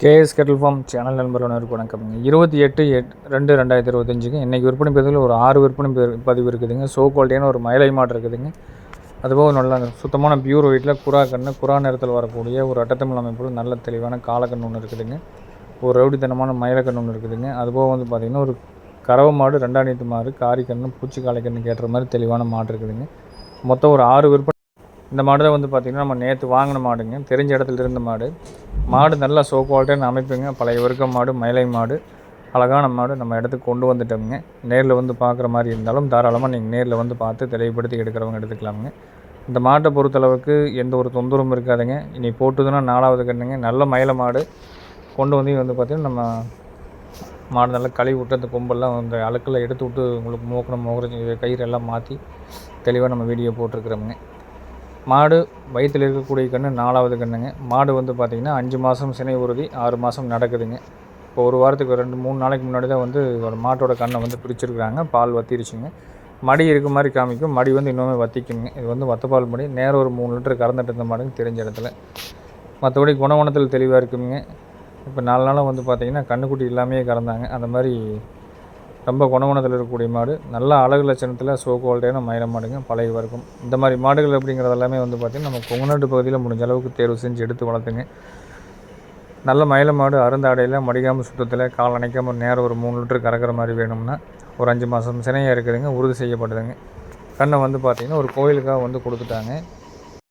KS kettle form channel நண்பர்களுக்கு வணக்கம் இருபத்தி எட்டு எட் ரெண்டு ரெண்டாயிரத்தி இருபத்தஞ்சுக்கு இன்றைக்கி விற்பனை பதிவில் ஒரு ஆறு விற்பனை பதிவு இருக்குதுங்க. சோ குவாலிட்டியான ஒரு மயிலை மாடு இருக்குதுங்க. அதுபோக நல்ல சுத்தமான பியூர் ஒயிட்டில் குரா கண்ணு குரா நிறத்தில் வரக்கூடிய ஒரு அட்டத்தமிழ் அமைப்பில் நல்ல தெளிவான காலக்கண் ஒன்று இருக்குதுங்க. ஒரு ரவுடித்தனமான மயிலக்கண் ஒன்று இருக்குதுங்க. அதுபோக வந்து பார்த்திங்கன்னா ஒரு கறவை மாடு ரெண்டாயிரத்து மாடு காரிக்கண்ணு பூச்சி காலைக்கண்ணு கேட்டுற மாதிரி தெளிவான மாடு இருக்குதுங்க. மொத்தம் ஒரு ஆறு விற்பனை இந்த மாடு தான் வந்து பார்த்திங்கன்னா நம்ம நேற்று வாங்கின மாடுங்க. தெரிஞ்ச இடத்துல இருந்த மாடு. மாடு நல்லா சோ குவாலிட்டியான அமைப்புங்க. பழைய வர்க்க மாடு மயிலை மாடு அழகான மாடு நம்ம இடத்துக்கு கொண்டு வந்துட்டோம்ங்க. நேரில் வந்து பார்க்குற மாதிரி இருந்தாலும் தாராளமாக நீங்கள் நேரில் வந்து பார்த்து தெளிவுபடுத்தி எடுக்கிறவங்க எடுத்துக்கலாமுங்க. இந்த மாட்டை பொறுத்தளவுக்கு எந்த ஒரு தொந்தரவும் இருக்காதுங்க. இனி போட்டுதுன்னா நாலாவது கண்ணுங்க. நல்ல மயில மாடு கொண்டு வந்து வந்து பார்த்திங்கன்னா நம்ம மாடு நல்லா கழுவி விட்டு அந்த கொம்பெல்லாம் அந்த அழுக்கில் எடுத்து விட்டு உங்களுக்கு மூக்கணும் மோகிற கயிறு எல்லாம் மாற்றி தெளிவாக நம்ம வீடியோ போட்டிருக்கிறோமுங்க. மாடு வயிற்றில் இருக்கக்கூடிய கன்று நாலாவது கன்றுங்க மாடு வந்து பார்த்திங்கன்னா அஞ்சு மாதம் சினை உறுதி ஆறு மாதம் நடக்குதுங்க. இப்போ ஒரு வாரத்துக்கு ரெண்டு மூணு நாளைக்கு முன்னாடி தான் வந்து ஒரு மாட்டோட கண்ணை வந்து பிரிச்சிருக்கிறாங்க. பால் வத்திருச்சுங்க. மடி இருக்க மாதிரி காமிக்கும். மடி வந்து இன்னுமே வத்திக்குங்க. இது வந்து வத்தப்பால் மடி. நேரம் ஒரு மூணு லிட்டர் கறந்துட்டு இருந்த மாடுங்க தெரிஞ்ச இடத்துல. மற்றபடி குணவனத்தில் தெளிவாக இருக்குங்க. இப்போ நாலு நாளாக வந்து பார்த்திங்கன்னா கண்ணுக்குட்டி இல்லாமையே கறந்தாங்க. அந்த மாதிரி ரொம்ப குணகுணத்தில் இருக்கக்கூடிய மாடு. நல்ல அழகு லட்சணத்தில் சோ குவாலிட்டியான மயில மாடுங்க பழைய வர்க்கம். இந்த மாதிரி மாடுகள் அப்படிங்கிறது எல்லாமே வந்து பார்த்திங்கன்னா நம்ம கொங்குநாட்டு பகுதியில் முடிஞ்ச அளவுக்கு தேர்வு செஞ்சு எடுத்து வளர்த்துங்க. நல்ல மயில மாடு அருந்தாடையில் மடிக்காமல் சுத்தத்தில் கால் அணைக்காமல் நேரம் ஒரு மூணு லிட்டர் கறக்கிற மாதிரி வேணும்னா ஒரு அஞ்சு மாதம் சினையாக இருக்குதுங்க உறுதி செய்யப்படுதுங்க கண்ணை வந்து பார்த்திங்கன்னா ஒரு கோயிலுக்காக வந்து கொடுத்துட்டாங்க.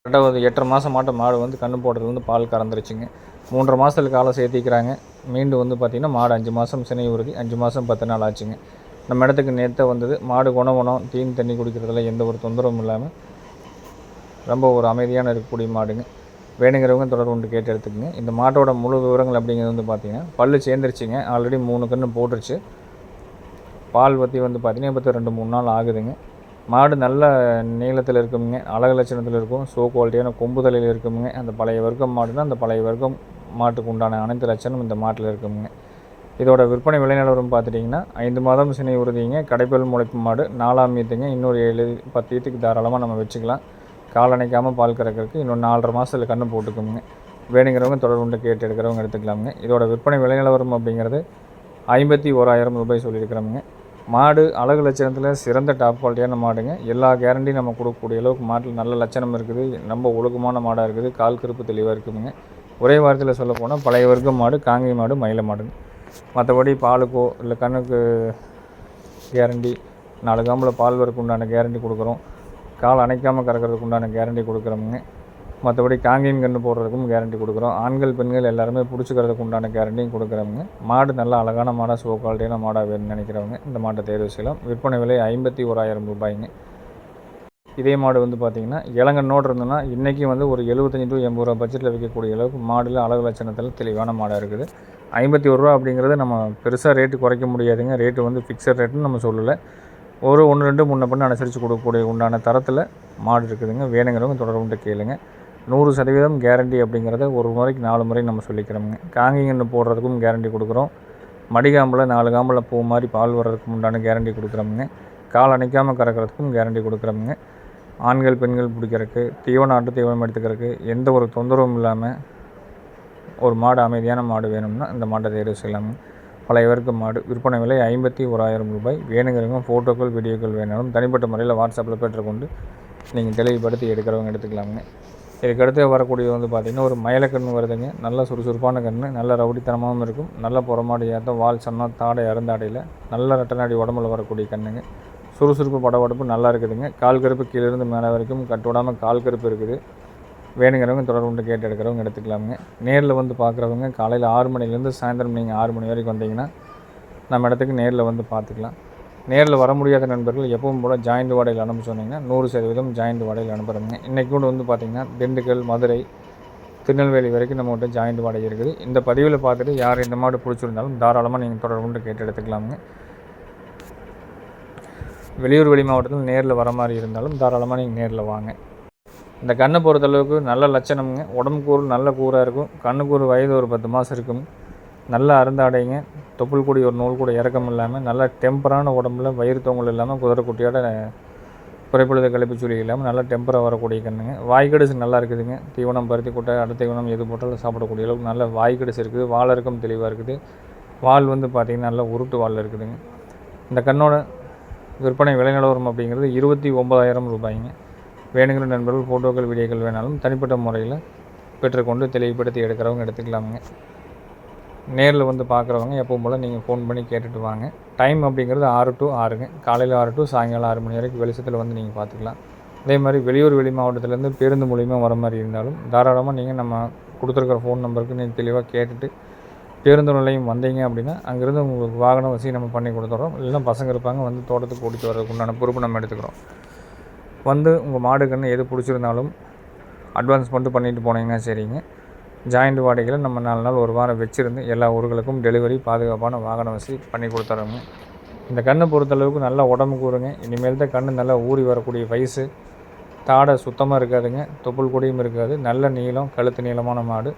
கரெக்டாக வந்து எட்டரை மாதம் மாட்ட மாடு வந்து கண்ணு போடுறது வந்து பால் கறந்துருச்சுங்க. மூன்றரை மாதத்துல காலம் சேர்த்திக்கிறாங்க. மீண்டும் வந்து பார்த்திங்கன்னா மாடு அஞ்சு மாதம் சினை உறுதி அஞ்சு மாதம் பத்து நாள் ஆச்சுங்க. நம்ம இடத்துக்கு நேற்று வந்தது மாடு குணவனம் தீன் தண்ணி குடிக்கிறதுல எந்த ஒரு தொந்தரவும் இல்லாமல் ரொம்ப ஒரு அமைதியான இருக்கக்கூடிய மாடுங்க. வேணுங்கிறவங்க தொடர்பு கொண்டு கேட்டு எடுத்துக்கங்க. இந்த மாட்டோட முழு விவரங்கள் அப்படிங்கிறது வந்து பார்த்திங்கன்னா பல்லு சேர்ந்துருச்சுங்க. ஆல்ரெடி மூணு கன்று போட்டுருச்சு. பால் பற்றி வந்து பார்த்திங்கன்னா இப்போ ரெண்டு மூணு நாள் ஆகுதுங்க. மாடு நல்ல நீளத்தில் இருக்குமுங்க அழகு லட்சணத்தில் இருக்கும். சோ குவாலிட்டியான கொம்பு தலையில் இருக்குமுங்க. அந்த பழைய வர்க்கம் மாடுனா அந்த பழைய வர்க்கம் மாட்டுக்கு உண்டான அனைத்து லட்சணம் இந்த மாட்டில் இருக்குமுங்க. இதோட விற்பனை விலை நிலவரம் பார்த்துட்டிங்கன்னா ஐந்து மாதம் சினை உறுதிங்க. கடைப்பல் முளைப்பு மாடு நாலாம் ஈத்துங்க இன்னொரு ஏழு பத்து ஈத்துக்கு தாராளமாக நம்ம வச்சுக்கலாம். கால் அணைக்காமல் பால் கறக்கிறதுக்கு இன்னொரு நாலரை மாதத்தில் கண்ணு போட்டுக்குங்க வேணுங்கிறவங்க தொடர்புண்டு கேட்டு எடுக்கிறவங்க எடுத்துக்கலாமுங்க. இதோட விற்பனை விலை நிலவரம் அப்படிங்கிறது ஐம்பத்தி ஓராயிரம் ரூபாய் சொல்லியிருக்கிறோமுங்க. மாடு அழகு லட்சணத்தில் சிறந்த டாப் குவாலிட்டியான மாடுங்க. எல்லா கேரண்டியும் நம்ம கொடுக்கக்கூடிய அளவுக்கு மாட்டில் நல்ல லட்சணம் இருக்குது. ரொம்ப ஒழுக்கமான மாடாக இருக்குது. கால் கருப்பு தெளிவாக இருக்குதுங்க. ஒரே வாரத்தில் சொல்ல போனால் பழைய வர்க்கம் மாடு காங்கை மாடு மயில மாடுங்க. மற்றபடி பாலுக்கோ இல்லை கண்ணுக்கு கேரண்டி நாலு காம்பில் பால் வரக்கு உண்டான கேரண்டி கொடுக்குறோம். கால் அணைக்காமல் கறக்கிறதுக்கு உண்டான கேரண்டி கொடுக்குறோமுங்க. மற்றபடி காங்கேயம் கன்று போடுறதுக்கும் கேரண்டி கொடுக்குறோம். ஆண்கள் பெண்கள் எல்லாருமே பிடிச்சிக்கிறதுக்கு உண்டான கேரண்டியும் கொடுக்குறவங்க. மாடு நல்லா அழகான மாடாக சோ குவாலிட்டியான மாடாக வேணும்னு நினைக்கிறவங்க இந்த மாட்டை தேர்வு செய்யலாம். விற்பனை விலை ஐம்பத்தி ஓராயிரம் ரூபாய்ங்க. இதே மாடு வந்து பார்த்திங்கன்னா இளங்கண்ணோடு இருந்ததுன்னா இன்றைக்கி வந்து ஒரு எழுபத்தஞ்சி டு எண்பது ரூபா பட்ஜெட்டில் விற்கக்கூடிய அளவுக்கு மாடில் அழகு லட்சணத்தில் தெளிவான மாடாக இருக்குது. ஐம்பத்தி ஒரு ரூபா அப்படிங்கிறது நம்ம பெருசாக ரேட்டு குறைக்க முடியாதுங்க. ரேட்டு வந்து ஃபிக்ஸட் ரேட்டுன்னு நம்ம சொல்லலை. ஒரு ஒன்று ரெண்டு முன்ன பண்ண அனுசரித்து கொடுக்கக்கூடிய உண்டான தரத்தில் மாடு இருக்குதுங்க. வேணுங்கிறவங்க தொடர்புண்டு கேளுங்க. நூறு சதவீதம் கேரண்டி அப்படிங்கிறத ஒரு முறைக்கு நாலு முறை நம்ம சொல்லிக்கிறோமுங்க. காங்கிங்கன்னு போடுறதுக்கும் கேரண்டி கொடுக்குறோம். மடிகாம்பில் நாலு காம்பில் பூ மாதிரி பால் வர்றதுக்கு உண்டான கேரண்டி கொடுக்குறோமுங்க. கால் அணைக்காமல் கறக்கிறதுக்கும் கேரண்டி கொடுக்குறோமுங்க. ஆண்கள் பெண்கள் பிடிக்கிறதுக்கு தீவனம் ஆட்டு தீவனம் எடுத்துக்கிறதுக்கு எந்த ஒரு தொந்தரவும் இல்லாமல் ஒரு மாடு அமைதியான மாடு வேணும்னா இந்த மாட்டை தேர்வு செய்யலாங்க பழைய வர்க்க மாடு விற்பனை விலை ஐம்பத்தி ஓராயிரம் ரூபாய். வேணுங்கிறவங்க ஃபோட்டோக்கள் வீடியோக்கள் வேணாலும் தனிப்பட்ட முறையில் வாட்ஸ்அப்பில் பெற்றுக்கொண்டு நீங்கள் தெளிவுபடுத்தி எடுக்கிறவங்க எடுத்துக்கலாமுங்க. இதுக்கடுத்து வரக்கூடிய வந்து பார்த்திங்கன்னா ஒரு மயிலக்கன்று வருதுங்க. நல்ல சுறுசுறுப்பான கன்று நல்ல ரவுடித்தனமாகவும் இருக்கும். நல்ல புறமாடி ஏற்ற வால் சன்னா தாடை இறந்தாடையில் நல்ல ரெட்டநாடி உடம்புல வரக்கூடிய கண்ணுங்க சுறுசுறுப்பு படபடப்பு நல்லா இருக்குதுங்க. கால் கருப்பு கீழேருந்து மேலே வரைக்கும் கட்டு விடாமல் கால் கருப்பு இருக்குது. வேணுங்கிறவங்க தொடர்பு கொண்டு கேட்டு எடுக்கிறவங்க எடுத்துக்கலாமுங்க. நேரில் வந்து பார்க்குறவங்க காலையில் ஆறு மணிலேருந்து சாயந்தரம் நீங்கள் ஆறு மணி வரைக்கும் வந்தீங்கன்னா நம்ம இடத்துக்கு நேரில் வந்து பார்த்துக்கலாம் நேரில் வர முடியாத நண்பர்கள் எப்பவும் போல் ஜாயிண்ட் வாடகையில் அனுப்ப சொன்னீங்கன்னா நூறு சதவீதம் ஜாயிண்ட் வாடகையில் அனுப்புகிறாங்க இன்றைக்கி கூட வந்து பார்த்திங்கன்னா திண்டுக்கல் மதுரை திருநெல்வேலி வரைக்கும் நம்மகிட்ட ஜாயிண்ட் வாடகை இருக்குது. இந்த பதிவில் பார்த்துட்டு யார் இந்த மாடு பிடிச்சிருந்தாலும் தாராளமாக நீங்கள் தொடர்பு கொண்டு கேட்டு எடுத்துக்கலாமுங்க. வெளியூர் வெளி மாவட்டத்தில் நேரில் வர மாதிரி இருந்தாலும் தாராளமாக நீங்கள் நேரில் வாங்க. இந்த கண்ணை பொறுத்தளவுக்கு நல்ல லட்சணம்ங்க. உடம்பு கூறு நல்ல கூறாக இருக்கும். கண்ணுக்கூறு வயது ஒரு பத்து மாதம் இருக்கும். நல்ல அருந்தாடைங்க. தொப்புள் கூடி ஒரு நூல் கூட இறக்கம் இல்லாமல் நல்ல டெம்பரான உடம்புல வயிறு தொங்கல் இல்லாமல் குதிரை குட்டியோட குறைப்பொழுது கழிப்பு சுழி இல்லாமல் நல்லா டெம்பராக வரக்கூடிய கண்ணுங்க. வாய்க்கடிசு நல்லா இருக்குதுங்க. தீவனம் பருத்தி கொட்டை அடுத்த தீவனம் எது போட்டாலும் சாப்பிடக்கூடிய அளவுக்கு நல்ல வாய்க்கடிசு இருக்குது. வால் இறக்கம் தெளிவாக இருக்குது. வால் வந்து பார்த்திங்கன்னா நல்லா உருட்டு வால் இருக்குதுங்க. இந்த கண்ணோட விற்பனை விலைநிலவரம் அப்படிங்கிறது இருபத்தி ஒம்பதாயிரம் ரூபாய்ங்க. வேணுங்கிற நண்பர்கள் ஃபோட்டோக்கள் வீடியோக்கள் வேணாலும் தனிப்பட்ட முறையில் பெற்றுக்கொண்டு தெளிவுபடுத்தி எடுக்கிறவங்க எடுத்துக்கலாமுங்க. நேரில் வந்து பார்க்குறவங்க எப்பவும் போல் நீங்கள் ஃபோன் பண்ணி கேட்டுட்டு வாங்க. டைம் அப்படிங்கிறது ஆறு டு ஆறுங்க. காலையில் ஆறு டு சாயங்காலம் ஆறு மணி வரைக்கும் வெளிச்சத்தில் வந்து நீங்கள் பார்த்துக்கலாம் அதே மாதிரி வெளியூர் வெளி மாவட்டத்துலேருந்து பேருந்து மூலியமாக வர மாதிரி இருந்தாலும் தாராளமாக நீங்கள் நம்ம கொடுத்துருக்குற ஃபோன் நம்பருக்கு நீங்கள் தெளிவாக கேட்டுட்டு பேருந்து நிலையம் வந்தீங்க அப்படின்னா அங்கேருந்து உங்களுக்கு வாகன வசதி நம்ம பண்ணி கொடுத்துட்றோம் இல்லைன்னா பசங்க இருப்பாங்க வந்து தோட்டத்துக்கு கூட்டிகிட்டு வரதுக்கு உண்டான பொறுப்பு நம்ம எடுத்துக்கிறோம். வந்து உங்கள் மாடு எது பிடிச்சிருந்தாலும் அட்வான்ஸ் மட்டும் பண்ணிட்டு போனீங்கன்னா சரிங்க. ஜாயிண்ட் வாடகையில் நம்ம நாலு நாள் ஒரு வாரம் வச்சுருந்து எல்லா ஊர்களுக்கும் டெலிவரி பாதுகாப்பான வாகன வசதி பண்ணி கொடுத்துறோங்க. இந்த கண்ணை பொறுத்தளவுக்கு நல்லா உடம்பு கூறுங்க. இனிமேல் தான் கண் நல்லா ஊறி வரக்கூடிய வயசு. தாடை சுத்தமாக இருக்காதுங்க. தொப்புள் கொடியும் இருக்காது. நல்ல நீளம் கழுத்து நீளமான மாடு.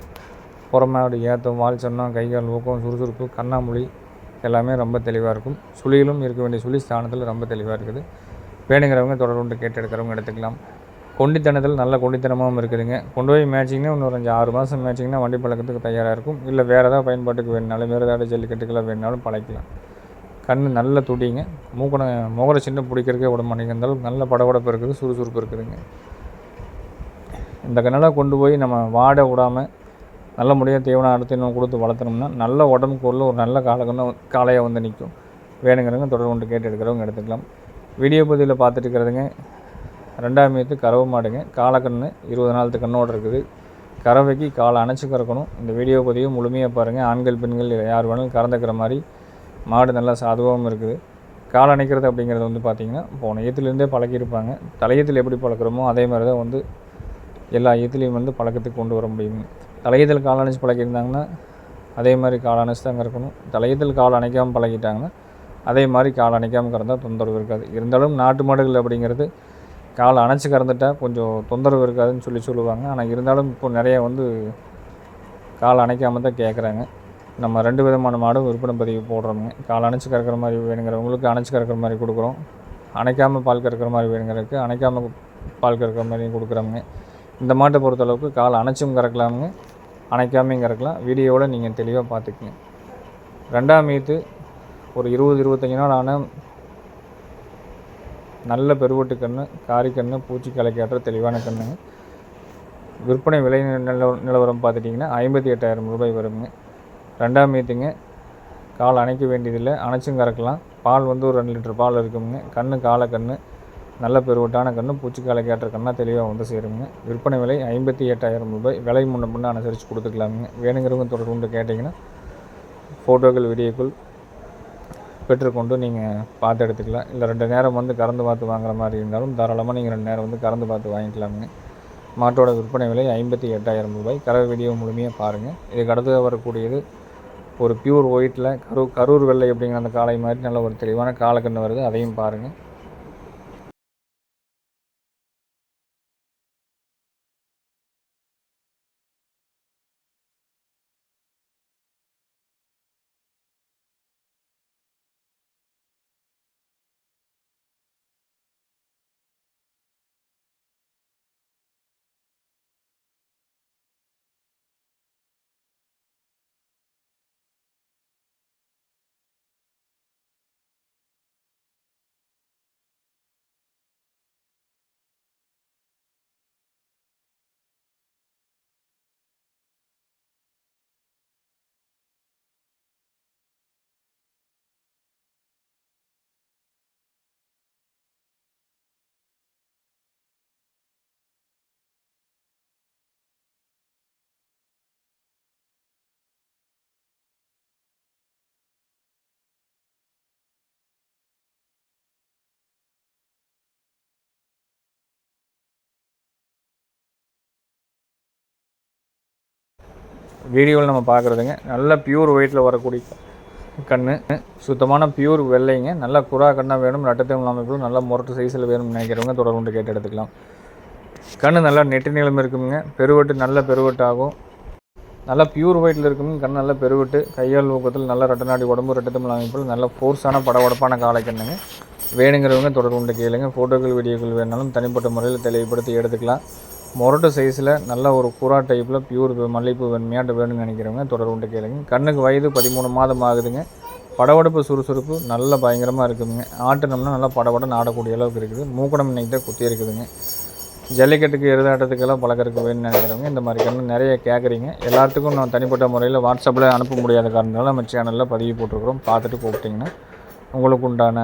புறமாடு ஏத்தம் வால் சொன்னம் கைகால் ஊக்கம் சுறுசுறுப்பு கண்ணாமொழி எல்லாமே ரொம்ப தெளிவாக இருக்கும். சுழியிலும் இருக்க வேண்டிய சுழி ஸ்தானத்தில் ரொம்ப தெளிவாக இருக்குது. வேணுங்கிறவங்க தொடர்பு கேட்டு எடுக்கிறவங்க எடுத்துக்கலாம். கொண்டித்தனத்தில் நல்ல கொண்டித்தனமாகவும் இருக்குதுங்க. கொண்டு போய் மேட்சிங்னா இன்னொரு அஞ்சு ஆறு மாதம் மேட்சிங்னா வண்டி பழக்கத்துக்கு தயாராக இருக்கும். இல்லை வேறு ஏதாவது பயன்பாட்டுக்கு வேணுனாலும் வேறு ஏதாவது ஜல்லிக்கட்டுக்கெல்லாம் வேணுனாலும் பழக்கலாம் கண் நல்ல துடிங்க. மூக்கண முகரை சின்ன பிடிக்கிறதுக்கே விட மாட்டேங்கிறதாலும் நல்ல படபடப்பு இருக்குது சுறுசுறுப்பு இருக்குதுங்க. இந்த கண்ணெல்லாம் கொண்டு போய் நம்ம வாட விடாமல் நல்ல முடியாக தீவனம் அடுத்து இன்னும் கொடுத்து வளர்த்தணும்னா நல்ல உடம்புக்கு உள்ள ஒரு நல்ல காலக்கண்ணு காளையாக வந்து நிற்கும். வேணுங்கிறவங்க தொடர்பு கொண்டு கேட்டு எடுக்கிறவங்க எடுத்துக்கலாம். வீடியோ பதிவில் பார்த்துட்டு இருக்கிறதுங்க. ரெண்டாம் மீத்து கறவை மாடுங்க. காலக்கண்ணு இருபது நாளத்து கண்ணோடு இருக்குது. கறவைக்கு காலை அணைச்சி கறக்கணும். இந்த வீடியோ பதிவு முழுமையாக பாருங்கள் ஆண்கள் பெண்கள் யார் வேணாலும் கறந்துக்கிற மாதிரி மாடு நல்லா சாதுவாகவும் இருக்குது. கால் அணைக்கிறது அப்படிங்கிறது வந்து பார்த்திங்கன்னா போன ஈத்துலேருந்தே பழக்கியிருப்பாங்க. தலையத்தில் எப்படி பழக்கிறோமோ அதே மாதிரி தான் வந்து எல்லா ஈத்துலேயும் வந்து பழக்கத்துக்கு கொண்டு வர முடியும் தலையத்தில் கால் அணைச்சி பழக்கியிருந்தாங்கன்னா அதே மாதிரி கால் அணைச்சி தாங்க இருக்கணும் தலையத்தில் கால் அணைக்காமல் பழகிட்டாங்கன்னா அதே மாதிரி கால் அணைக்காமல் கறந்தால் தொந்தரவு இருக்காது. இருந்தாலும் நாட்டு மாடுகள் அப்படிங்கிறது காலை அணைச்சி கறந்துட்டா கொஞ்சம் தொந்தரவு இருக்காதுன்னு சொல்லி சொல்லுவாங்க. ஆனால் இருந்தாலும் இப்போ நிறைய வந்து கால் அணைக்காமல் தான் கேட்குறாங்க நம்ம ரெண்டு விதமான மாடும் விற்பனை பதிவு போடுறோமுங்க. கால் அணைச்சி கறக்கிற மாதிரி வேணுங்கிறவங்களுக்கு அணைச்சி கறக்கிற மாதிரி கொடுக்குறோம். அணைக்காமல் பால் கறக்கிற மாதிரி வேணுங்கிறதுக்கு அணைக்காமல் பால் கறக்கிற மாதிரியும் கொடுக்குறோமுங்க. இந்த மாட்டை பொறுத்தளவுக்கு கால் அணைச்சும் கறக்கலாமுங்க. அணைக்காமையும் கறக்கலாம். வீடியோவில் நீங்கள் தெளிவாக பார்த்துக்குங்க. ரெண்டாம் மீத்து ஒரு இருபது இருபத்தஞ்சி நாள் ஆனால் நல்ல பெருவட்டு கன்று காரி கன்று பூச்சி கலைக்கேற்ற தெளிவான கன்றுங்க விற்பனை விலை நில நிலவரம் பார்த்துட்டிங்கன்னா ஐம்பத்தி எட்டாயிரம் ரூபாய் வருங்க. ரெண்டாம் மீத்துங்க. கால் அணைக்க வேண்டியதில்லை. அணைச்சும் கறக்கலாம். பால் வந்து ஒரு ரெண்டு லிட்டர் பால் இருக்குங்க. கன்று காலை கன்று நல்ல பெருவட்டான கன்று பூச்சி கலைக்கேற்ற கண்ணாக தெளிவாக வந்து சேருங்க. விற்பனை விலை ஐம்பத்தி எட்டாயிரம் ரூபாய். விலை முன்ன முன்னே அனுசரித்து கொடுத்துக்கலாமுங்க. வேணுங்கிறவங்க தொடர்பு கேட்டிங்கன்னா ஃபோட்டோக்கள் வீடியோக்கள் பெற்றுக்கொண்டு நீங்கள் பார்த்து எடுத்துக்கலாம். இல்லை ரெண்டு நேரம் வந்து கறந்து பார்த்து வாங்குற மாதிரி இருந்தாலும் தாராளமாக நீங்கள் ரெண்டு நேரம் வந்து கறந்து பார்த்து வாங்கிக்கலாமுங்க மாட்டோட விற்பனை விலை ஐம்பத்தி எட்டாயிரம் ரூபாய். கறவை வீடியோ முழுமையாக பாருங்கள் இதுக்கு அடுத்து வரக்கூடியது ஒரு பியூர் ஒயிட்டில் கரு கரூர் வெள்ளை அப்படிங்கிற அந்த காளை மாதிரி நல்ல ஒரு தெளிவான காலக்கண்ணு வருது. அதையும் பாருங்கள் வீடியோவில் நம்ம பார்க்குறதுங்க. நல்ல பியூர் ஒயிட்டில் வரக்கூடிய கண்ணு. சுத்தமான பியூர் வெள்ளைங்க. நல்ல குறா கண்ணாக வேணும். நட்டத்தம் அமைப்பில் நல்ல முரட்டு சைஸில் வேணும்னு நினைக்கிறவங்க தொடர்பு கேட்டு எடுத்துக்கலாம். கண் நல்லா நெட்டு நீளம் இருக்குங்க. பெருவெட்டு நல்ல பெருவெட்டு ஆகும். நல்லா பியூர் ஒயிட்டில் இருக்குங்க. கண் நல்லா பெருவெட்டு. கையால் ஊக்கத்தில் நல்ல ரெட்டநாடி உடம்பு ரெட்டத்தமிழ் அமைப்பில் நல்ல ஃபோர்ஸான படபடப்பான காலை கண்ணுங்க. வேணுங்கிறவங்க தொடர்பு கொண்டு கேளுங்க. ஃபோட்டோக்கள் வீடியோக்கள் வேணாலும் தனிப்பட்ட முறையில் தெளிவுபடுத்தி எடுத்துக்கலாம். மொரட்டு சைஸில் நல்ல ஒரு புறா டைப்பில் பியூர் மல்லிகைப்பூ வெண்மையாட்டு வேணும்னு நினைக்கிறவங்க தொடர்புண்டு கேளுங்க. கண்ணுக்கு வயது பதிமூணு மாதம் ஆகுதுங்க. படவடப்பு சுறுசுறுப்பு நல்ல பயங்கரமாக இருக்குதுங்க. ஆட்டினோம்னா நல்லா படபடம் ஆடக்கூடிய அளவுக்கு இருக்குது. மூக்கடம் இன்னைக்கு தான் குத்தி இருக்குதுங்க. ஜல்லிக்கட்டுக்கு எருதாட்டத்துக்கெல்லாம் பழக்கிறதுக்கு வேணும்னு நினைக்கிறவங்க இந்த மாதிரி கண்ணு நிறைய கேட்குறீங்க எல்லாத்துக்கும் நான் தனிப்பட்ட முறையில் வாட்ஸ்அப்பில் அனுப்ப முடியாத காரணத்தால் நம்ம சேனலில் பதிவு போட்டிருக்கிறோம். பார்த்துட்டு கூப்பிட்டிங்கன்னா உங்களுக்கு உண்டான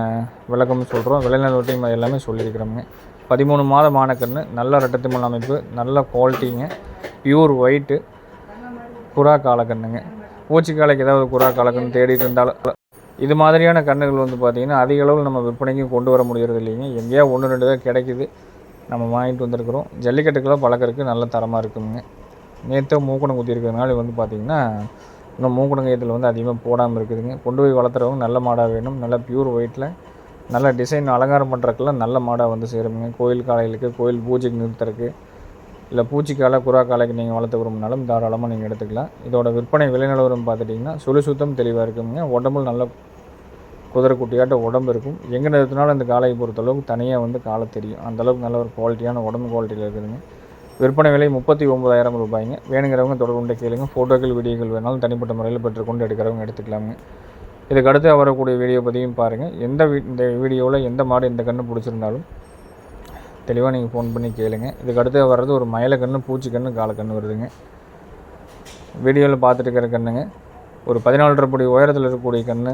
விளக்கம் சொல்கிறோம் விளைநிலவட்டையும் எல்லாமே சொல்லியிருக்கிறோங்க பதிமூணு மாதம் ஆனக்கன்று நல்ல ரெட்டத்திமல் அமைப்பு நல்ல குவாலிட்டிங்க பியூர் ஒயிட்டு புறா காலக்கண்ணுங்க பூச்சிக்காலைக்கு ஏதாவது புறா காலக்கன்று தேடிட்டு இருந்தாலும் இது மாதிரியான கண்ணுகள் வந்து பார்த்திங்கன்னா அதிக அளவில் நம்ம விற்பனைக்கும் கொண்டு வர முடியறது இல்லைங்க. எங்கேயா ஒன்று ரெண்டு தான் கிடைக்குது. நம்ம வாங்கிட்டு வந்திருக்கிறோம். ஜல்லிக்கட்டுக்கெல்லாம் பழக்கிறதுக்கு நல்ல தரமாக இருக்குங்க. நேற்று மூக்கணம் குத்தி இருக்கிறதுனால வந்து பார்த்திங்கன்னா இன்னும் மூக்குடங்கயத்தில் வந்து அதிகமாக போடாமல் இருக்குதுங்க. கொண்டு போய் வளர்த்துறவங்க நல்ல மாடாக வேணும். நல்ல பியூர் ஒயிட்டில் நல்ல டிசைன் அலங்காரம் பண்ணுறதுக்கெல்லாம் நல்ல மாடாக வந்து சேருங்க கோயில் காலைகளுக்கு கோயில் பூஜைக்கு நிறுத்துறதுக்கு இல்லை பூச்சிக்காலை புறா காலைக்கு நீங்கள் வளர்த்து விரும்பினாலும் தாராளமாக நீங்கள் எடுத்துக்கலாம். இதோட விற்பனை விலை நிலவரம் பார்த்துட்டிங்கன்னா சுழி சுத்தம் தெளிவாக இருக்குங்க. உடம்புல நல்ல குதிரைக்குட்டியாட்ட உடம்பு இருக்கும். எங்கே நிறுத்தினாலும் அந்த காலையை பொறுத்தளவுக்கு தனியாக வந்து காலை தெரியும். அந்தளவுக்கு நல்ல ஒரு குவாலிட்டியான உடம்பு குவாலிட்டியில் இருக்குதுங்க. விற்பனை விலை முப்பத்தி ஒம்பதாயிரம் ரூபாய்ங்க. வேணுங்கிறவங்க தொடர்பு கேளுங்க. ஃபோட்டோக்கள் வீடியோக்கள் வேணாலும் தனிப்பட்ட முறையில் பெற்றுக்கொண்டு எடுக்கிறவங்க எடுத்துக்கலாமுங்க இதுக்கு அடுத்து வரக்கூடிய வீடியோ பற்றியும் பாருங்கள் எந்த வீ இந்த வீடியோவில் எந்த மாடு எந்த கன்று பிடிச்சிருந்தாலும் தெளிவாக நீங்கள் ஃபோன் பண்ணி கேளுங்க. இதுக்கு அடுத்து வர்றது ஒரு மயில கன்று பூச்சி கன்று காலக்கன்று வருதுங்க. வீடியோவில் பார்த்துட்டு இருக்கிற கண்ணுங்க. ஒரு பதினாலரை படி உயரத்தில் இருக்கக்கூடிய கன்று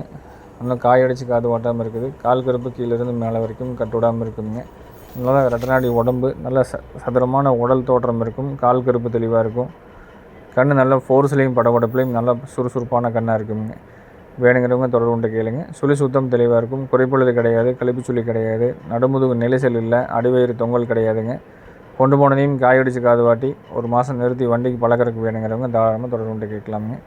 இன்னும் காயடிச்சு காது ஓட்டாமல் இருக்குது. கால் கருப்பு கீழேருந்து மேலே வரைக்கும் கட்டுவிடாமல் இருக்குதுங்க. நல்லா ரெட்டநாடி உடம்பு நல்ல ச சதுரமான உடல் தோற்றம் இருக்கும். கால் கருப்பு தெளிவாக இருக்கும். கண் நல்ல ஃபோர்ஸ்லேயும் படபடப்புலேயும் நல்லா சுறுசுறுப்பான கண்ணாக இருக்குங்க. வேணுங்கிறவங்க தொடர்பு கொண்டு கேளுங்க. சுழி சுத்தம் தெளிவாக இருக்கும். குறைப்பொழுது கிடையாது. கழிப்பு சுழி கிடையாது. நடுமுதுகு நிலைசல் இல்லை. அடிவயிறு தொங்கல் கிடையாதுங்க. கொண்டு போனதையும் காயடிச்சு காது வாட்டி ஒரு மாதம் நிறுத்தி வண்டிக்கு பழக்கறதுக்கு வேணுங்கிறவங்க தாராளமாக தொடர்பு கொண்டு கேட்கலாமுங்க.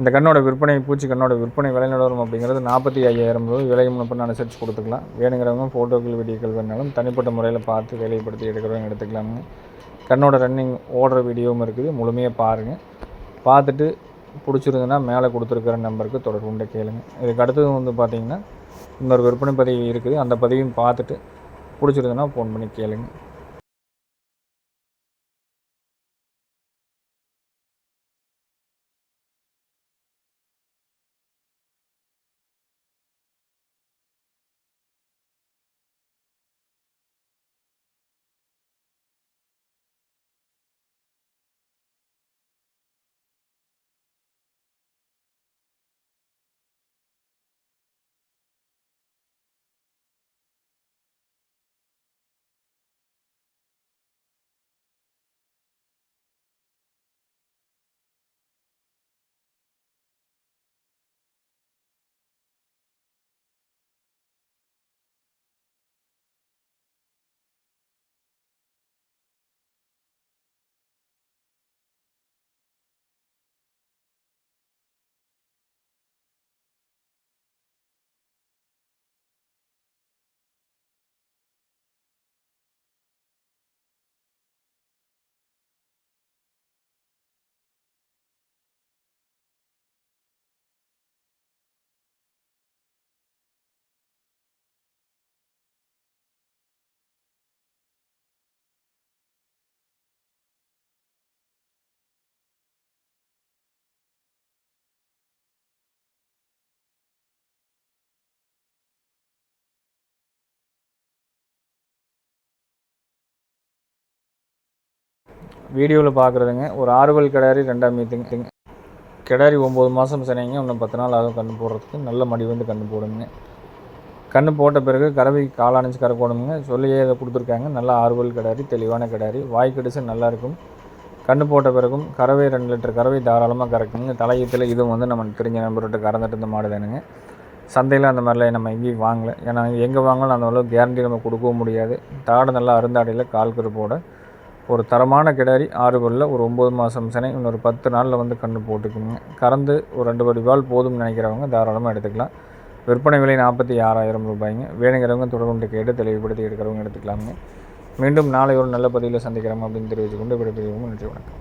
இந்த கண்ணோட விற்பனை பூச்சி கண்ணோட விற்பனை விலை நிலவரம் அப்படிங்கிறது நாற்பத்தி ஐயாயிரம் ரூபாய். விலை முன்னப்பண்ண அனுசரித்து கொடுத்துக்கலாம். வேணுங்கிறவங்க ஃபோட்டோக்கள் வீடியோக்கள் வேணாலும் தனிப்பட்ட முறையில் பார்த்து வேலைப்படுத்தி எடுக்கிறவங்க எடுத்துக்கலாமுங்க. கண்ணோட ரன்னிங் ஓடுற வீடியோவும் இருக்குது. முழுமையாக பாருங்கள் பார்த்துட்டு பிடிச்சிருந்ததுன்னா மேலே கொடுத்துருக்கிற நம்பருக்கு தொடர்பு கொண்டு கேளுங்க. இதுக்கு அடுத்தது வந்து பார்த்திங்கன்னா இன்னொரு விற்பனை பதிவு இருக்குது. அந்த பதிவையும் பார்த்துட்டு பிடிச்சிருந்ததுன்னா ஃபோன் பண்ணி கேளுங்க. வீடியோவில் பார்க்குறதுங்க. ஒரு ஆறுவல் கிடாரி ரெண்டாம் மீத்துங்க. கிடாரி ஒம்பது மாதம் சினைங்க. இன்னும் பத்து நாள் ஆகும் கன்று போடுறதுக்கு. நல்ல மடி வந்து கன்று போடுங்க. கன்று போட்ட பிறகு கறவை காலாணிச்சு கரை போடணுங்க. சொல்லியே இதை கொடுத்துருக்காங்க. நல்லா ஆறுவல் கிடாரி தெளிவான கிடாரி. வாய் கடிசு நல்லாயிருக்கும். கன்று போட்ட பிறகும் கறவை ரெண்டு லிட்டர் கறவை தாராளமாக கறக்குங்க. தலையத்தில் இதுவும் வந்து நம்ம தெரிஞ்ச நம்பர்கிட்ட கறந்துட்டு இந்த மாடு தானுங்க. சந்தையில் அந்த மாதிரிலாம் நம்ம எங்கேயும் வாங்கலை. ஏன்னா எங்கே வாங்கினாலும் அந்த அளவுக்கு கேரண்டி நம்ம கொடுக்கவும் முடியாது. தாடு நல்லா அருந்தாடையில் கால் கருப்போட. ஒரு தரமான கிடாரி ஆறு பல்ல ஒரு ஒம்பது மாதம் சினை இன்னொரு பத்து நாளில் வந்து கன்று போட்டுக்குங்க. கறந்து ஒரு ரெண்டு படி பால் போதும்னு நினைக்கிறவங்க தாராளமாக எடுத்துக்கலாம். விற்பனை விலை நாற்பத்தி ஆறாயிரம் ரூபாய்ங்க. வேணுங்கிறவங்க தொடர்பு கேட்டு தெளிவுபடுத்தி எடுக்கிறவங்க எடுத்துக்கலாமுங்க. மீண்டும் நாளை ஒரு நல்ல பதிவில் சந்திக்கிறோம் அப்படின்னு தெரிவித்துக்கொண்டு விடைபெறுவோம் நன்றி வணக்கம்.